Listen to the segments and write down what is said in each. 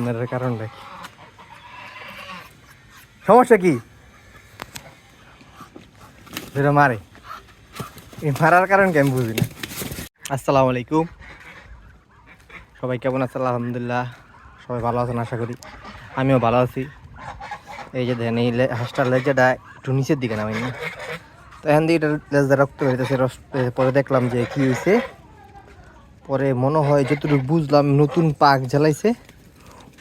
আপনার সমস্যা কি? মারে। এই মারার কারণ কি আমি বুঝি না। আসসালামু আলাইকুম। সবাই কেমন আছে আলহামদুলিল্লাহ। সবাই ভালো আছেন, আশা করি। আমিও ভালো আছি। এই যে দেখেন, এই হাঁসটার লেজাটা একটু নিচের দিকে নামাই না। তো এখান থেকে এটা লেজটা রক্ত বেরিতেছে পরে দেখলাম যে কি হয়েছে পরে মনে হয় যতটুকু বুঝলাম, নতুন পাক জ্বালাইছে।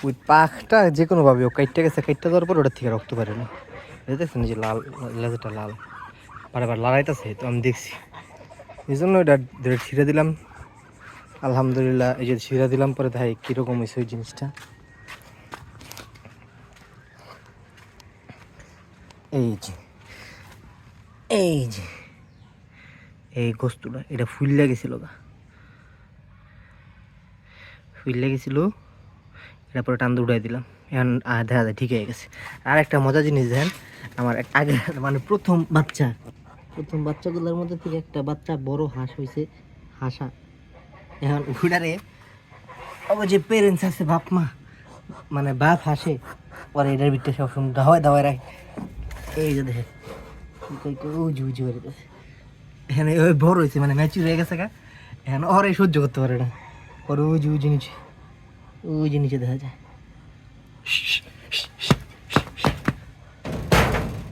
ওই পাকটা যে কোনোভাবে ও কাইটটা গেছে, কাইটটা দেওয়ার পর ওটার থেকে রক্ত বেরোনো এই দেখছেন যে লাল, লেজাটা লাল। বারবার লড়াইতেছে, তো আমি দেখছি। এই জন্য এটা ধরে ছিঁড়ে দিলাম। আলহামদুলিল্লাহ, এই যে ছিঁড়ে দিলাম পরে ভাই কীরকম হয়েছে ওই জিনিসটা। এই যে এই যে, এই গোস্তটা, এটা ফুল লেগেছিল গা। ফুল লেগেছিল এটা পরে টান উঠাই দিলাম। এখন দেখা যায়, ঠিক হয়ে গেছে। আর একটা মজা জিনিস দেখেন, আমার আগে মানে প্রথম বাচ্চা, প্রথম বাচ্চাগুলোর মধ্যে থেকে একটা বাচ্চা বড় হাঁস হয়েছে হাসা। এখন ঘুরারে ও যে পেরেন্টস আছে, বাপ মা মানে বাপ হাসে, পরে এটার ভিতরে সবসময় দাওয়ায় দাওয়ায় রাখে। এই যে কই উজু উজু দিতেছে এখানে ওই বড় হয়েছে মানে ম্যাচুর হয়ে গেছে গা। এখন ওরাই সহ্য করতে পারে না। পরে উজু উজু নিচে উজু নিচে দেখা যায়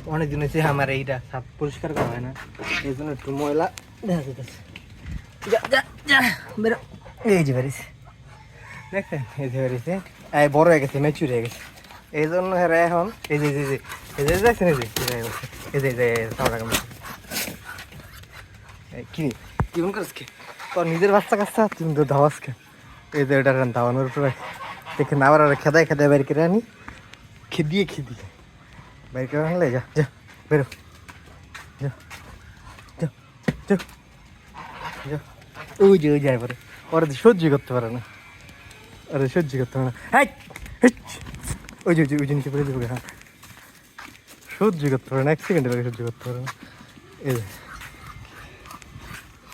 অনেক দিন হয়েছে আমার এইটা সাপ পরিষ্কার করা হয় না এই জন্য একটু ময়লা দেখা যেতেছে যা যা যা বেরো এই যে বেরিয়েছে দেখছেন এই যে বেরিয়েছে এই বড় হয়ে গেছে ম্যাচুর হয়ে গেছে এই জন্য হেরা এখন এই যে এই যে এই যে দেখছেন এই যে এই যে এই যে যে সামনে কেমন কি কি করিস তোর নিজের বাচ্চা কাচ্চা তুমি তো ধাওয়াস কে এই যে ওটা ধাওয়ানোর উপরে দেখেন আবার ওরা খেদায় খেদায় বের করে আনি। খেদিয়ে খেদিয়ে। বের করে আনলে, যা যা, বেরো। যা যা ওই যে, ওই যায় পরে ওরা সহ্য করতে পারে না। ওরা সহ্য করতে পারে না। ওই যে, ওই জিনিসে পড়ে দেবো হ্যাঁ। সহ্য করতে পারে না, এক সেকেন্ডের আগে সহ্য করতে পারে না। এই।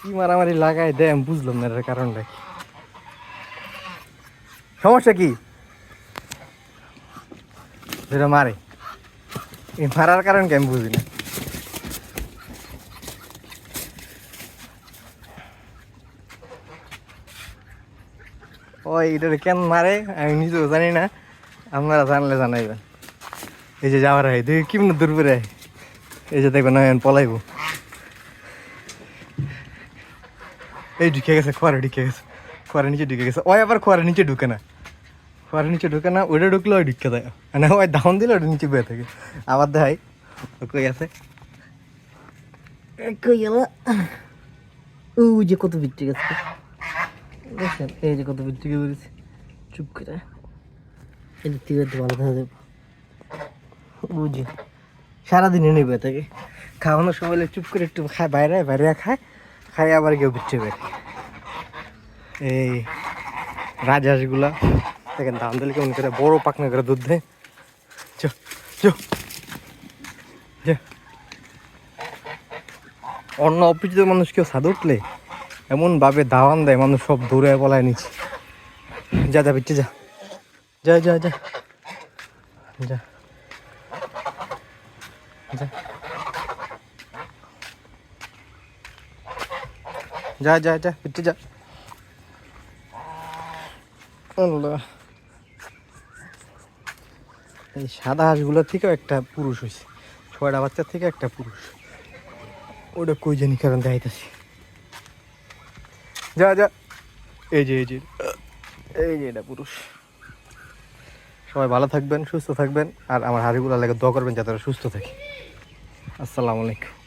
কি মারামারি লাগায় দেয় আমি বুঝলাম না এটার কারণটা সমস্যা কি? যেটা মারে। এই মারার কারণ কি আমি বুঝি না। ওই এটা কেন মারে? আমি নিজেও জানি না। আপনারা জানলে জানাইবেন। এই যে যাওয়ার হয় তুই কি দূর করে এই যে দেখবেন আমি পলাইব। এই ঢুকে গেছে, খোয়ারে ঢুকে গেছে। খোয়ারে নিচে ঢুকে গেছে। ওই আবার খোয়ারে নিচে ঢুকে না। খোয়ারে নিচে ঢুকে না ওইটা ঢুকলে ওই ঢুকে দেয় মানে ওই ডাউন দিলে ওটা নিচে বয়ে থাকে। আবার দেখাই। ও কই আছে? কই গেল? ও যে কত বিচ্ছি গেছে দেখছেন এই যে কত বিচ্ছি বেরিয়েছে চুপ করে। যে তীরে তো ভালো দেখা যাবে। সারাদিনে নেবে থাকে। খাওয়ানোর সময় চুপ করে একটু খায়, বাইরে বাইরে খায়। খাই আবার কেউ বিচ্ছে বের এই রাজহাঁসগুলা। দেখেন ধান দিলে কেমন করে বড় পাকনা করে দুধ দেয়। চো চো। অন্য অপরিচিত মানুষ কেউ সাদ উঠলে এমন ভাবে দাওয়ান দেয়, মানুষ সব দূরে পলায় নিচ্ছে যা যা বিচ্ছে যা। যা যা যা। যা। যা। যা যা বিচ্ছে যা। এই সাদা হাঁসগুলোর থেকেও একটা পুরুষ হয়েছে ছয়টা বাচ্চা থেকে একটা পুরুষ। ওটা কই জানি কারণ দেখাইতেছি। যা যা। এই যে এই যে। এই যে এটা পুরুষ। সবাই ভালো থাকবেন, সুস্থ থাকবেন, আর আমার হাড়িগুলো লেগে দোয়া করবেন যাতে সুস্থ থাকে। আসসালামু আলাইকুম।